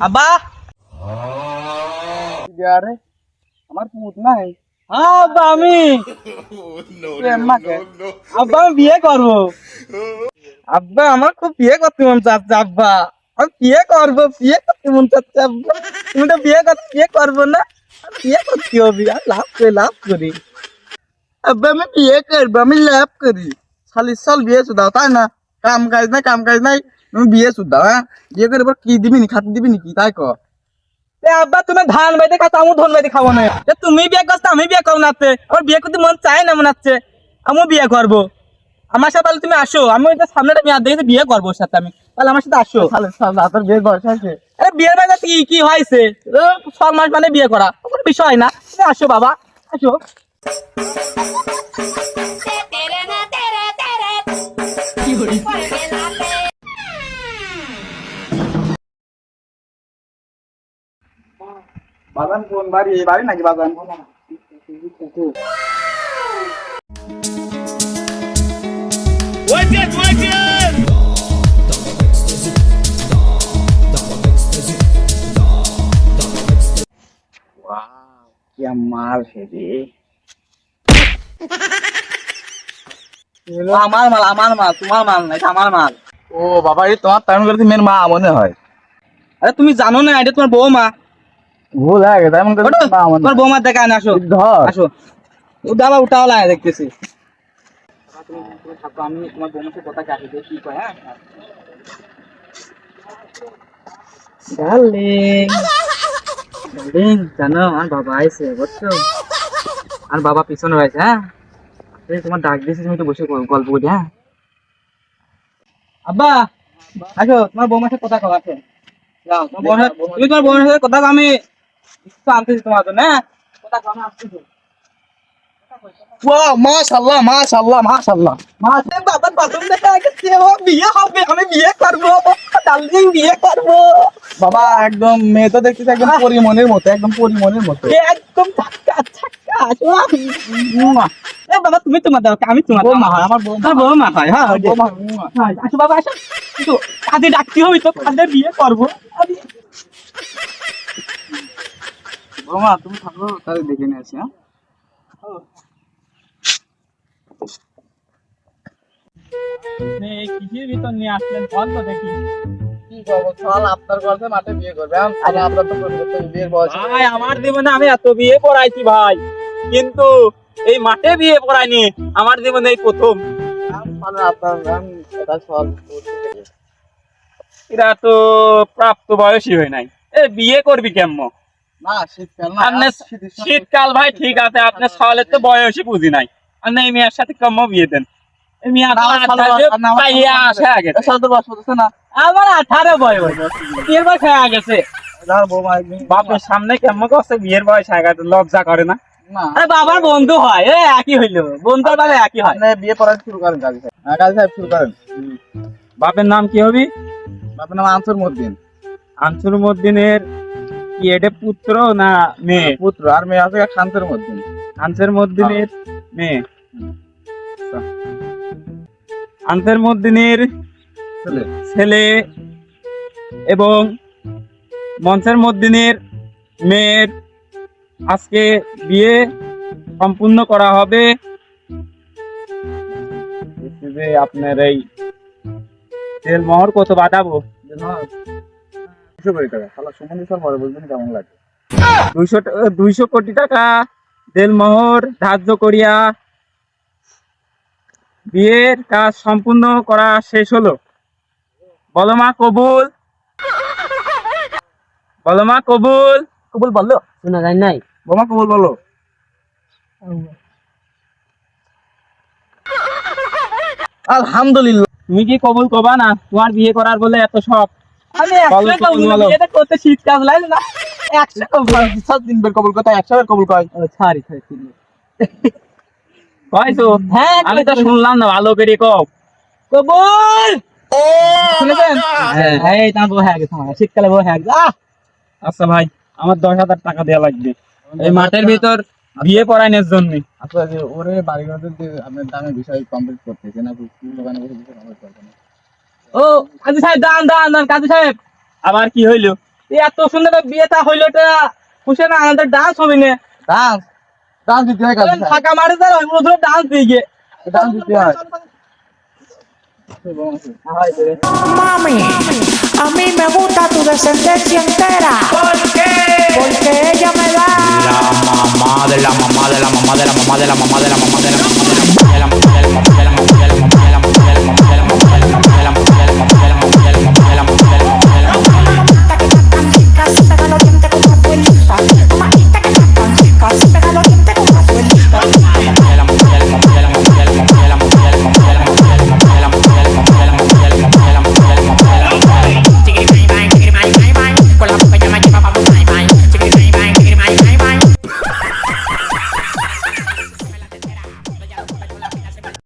আব্বা আরে আমার পুত নাই হ্যাঁ আব্বা আমি প্রেম মাকে আব্বা আমি বিয়ে করব আব্বা আমার খুব বিয়ে করতে মন চাচ্ছে আব্বা আমি বিয়ে করব বিয়ে করতে মন চাচ্ছে আব্বা তুমি তো বিয়ে করতে বিয়ে করব না আমি বিয়ে করতে হবে আর লাভ করে লাভ করি আব্বা আমি বিয়ে করব আমি লাভ করি সালিশ সাল বিয়ে শুধাও তাই না কাম কাজ নাই কাম কাজ নাই তুমি বিয়ে শুধাও হ্যাঁ? বিয়ে করে কি দিবি নি খাতে দিবি নাকি তাই এ আব্বা তুমি ধান বাইতে খাতো আমি ধান বাইতে খাব না। তুমি বিয়ে করছ আমি বিয়ে করব নাতে আমার বিয়ে করতে মন চায় না মনে হচ্ছে। আমিও বিয়ে করব। আমার সাথে তাহলে তুমি আসো। আমি ওইটা সামনেটা মেয়াদ দেখে বিয়ে করব ওর সাথে আমি। তাহলে আমার সাথে আসো। সালে তোর বিয়ের বয়স আছে আরে বিয়ের বাজার কি কি হয়েছে? ছ মাস মানে বিয়ে করা। কোনো বিষয় না। আসো বাবা আসো। বাড়ি এই বাড়ি নাকি বাগান क्या माल है रे আমার মাল আমার মাল তোমার মাল না এটা আমার মাল ও বাবা এই তোমার টাইম করতে মেয়ের মা মনে হয় আরে তুমি জানো না এটা তোমার বৌমা ভুল হয়ে গেছে এমন করে তোমার বৌমার দেখা আনে আসো। ধর। আসো। ও দাবা উঠাও লাগে দেখতেছি। থাকো আমি তোমার বৌমার সাথে কথা কাটি দিয়ে কি কয় হ্যাঁ? ডার্লিং ডার্লিং জানো আমার বাবা আইছে বুঝছ? আর বাবা পিছনে রয়েছে হ্যাঁ? তোমার ডাক দিয়েছে তুমি তো বসে গল্প করি হ্যাঁ? আব্বা আসো তোমার বৌমার সাথে কথা কও আসো। যাও তোমার বৌমার সাথে- তুমি তোমার বৌমার সাথে কথা আমি বাবার বাথরুম দেখা বিয়ে হবে আমি বিয়ে করব। ডার্লিং বিয়ে করব। বাবা একদম মেয়ে তো দেখতেছি একদম পরিমনের মতো একদম পরিমনের মতো। একদম ধাক্কা ধাক্কা এ বাবা তুমি তোমার দাও আমি তোমার বৌমা হয়, আমার বৌমা। বৌমা হয়। হ্যাঁ আসো বাবা আসো। কাজে ডাকতে হবে তো কাজে বিয়ে করব। বৌমা তুমি থাকো তাহলে দেখে নিয়ে আসি হ্যাঁ? আপনি ভিতর নিয়ে আসলেন ফল তো দেখি। কি করব চল আপনার গল্পে মাঠে বিয়ে করবে আম- আপনার তো করতে করতে বিয়ের বয়স। ভাই আমার জীবনে আমি এত বিয়ে পড়াইছি ভাই। কিন্তু এই মাঠে বিয়ে পড়াইনি আমার জীবনে এই প্রথম। মানে থেকে। এরা তো প্রাপ্ত বয়সী হয় নাই। এ বিয়ে করবি কেমন? শীতকাল ভাই ঠিক আছে আপনার সালের তো বয়সই বুঝি নাই। আপনি এই মেয়ের সাথে কম বিয়ে দেন। আমার বয়স- বয়স আঠারো বয়স। বিয়ের বয়স হয়ে গেছে। বাপের সামনে কেমন করছে বিয়ের বয়স হয়ে গেছে লজ্জা করে না। আরে বাবার বন্ধু হয় এ একই হইল। বন্ধুর বাবা একই হয়। বিয়ে পড়া শুরু করেন কাজী সাহেব। হ্যাঁ কাজী সাহেব শুরু করেন। বাপের নাম কি হবি? বাপের নাম আনসুর মদ্দিন আনসুর মদ্দিনের কি এটা পুত্র না মেয়ে? পুত্র। আর মেয়ে আছে শান্তের মদ্দিন আনসের মদ্দিনের মেয়ে? আনসের মদ্দিনের ছেলে। ছেলে এবং মঞ্চের মদ্দিনের মেয়ের আজকে বিয়ে সম্পূর্ণ করা হবে। যে আপনার এই তেল মহর কত বাঁধাবো? দুশো কোটি টাকা। শালা সুমন স্যার পরে বুঝবেন কেমন লাগে? দুইশো দুইশো কোটি টাকা দেলমোহর ধার্য করিয়া বিয়ের কাজ সম্পূর্ণ করা শেষ হলো। বলো মা কবুল। বলো মা কবুল। কবুল বলল শোনা যায় নাই। বোমা কবুল বলো। আলহামদুলিল্লাহ। তুমি কি কবুল কবা না? তোমার বিয়ে করার বলে এত শখ। আমি বলো, একশো কবুল বলো। বিয়েটা করতে শীত কাজ লাগে না। একশো কবুল সাত দিন বের কবুল কথা একশো বের কবুল কয়। সরি সরি কয়তো হ্যাঁ আমি তো শুনলাম না ভালো করে কও। কবুল! শুনেছেন? এই তোমার বউ গেছে আমার শীতকালে বউ হয়ে আচ্ছা ভাই আমার দশ হাজার টাকা দেওয়া লাগবে। এই মাঠের ভিতর বিয়ে পড়াইনের জন্য। আচ্ছা ওরে বাড়ি ঘরের যে আপনার দামে বিষয় কমপ্লিট করতেছে না দোকানে বসে কমপ্লিট করতে না। ও কাজী সাহেব দান দান দান কাজী সাহেব আবার কি হইল এত সুন্দর বিয়েটা হইল এটা খুশি না আমাদের ডান্স হবে না ডান্স ডান্স দিতে হয় কাজ ফাঁকা মারে তার ওইগুলো ধরে ডান্স দিয়ে গিয়ে ডান্স দিতে হয় Mami, a mí me gusta tu descendencia entera. ¿Por qué? Porque ella me da. La mamá de la mamá de la mamá de la mamá de la mamá de la mamá de la mamá de la mamá de la mamá de la mamá de la mamá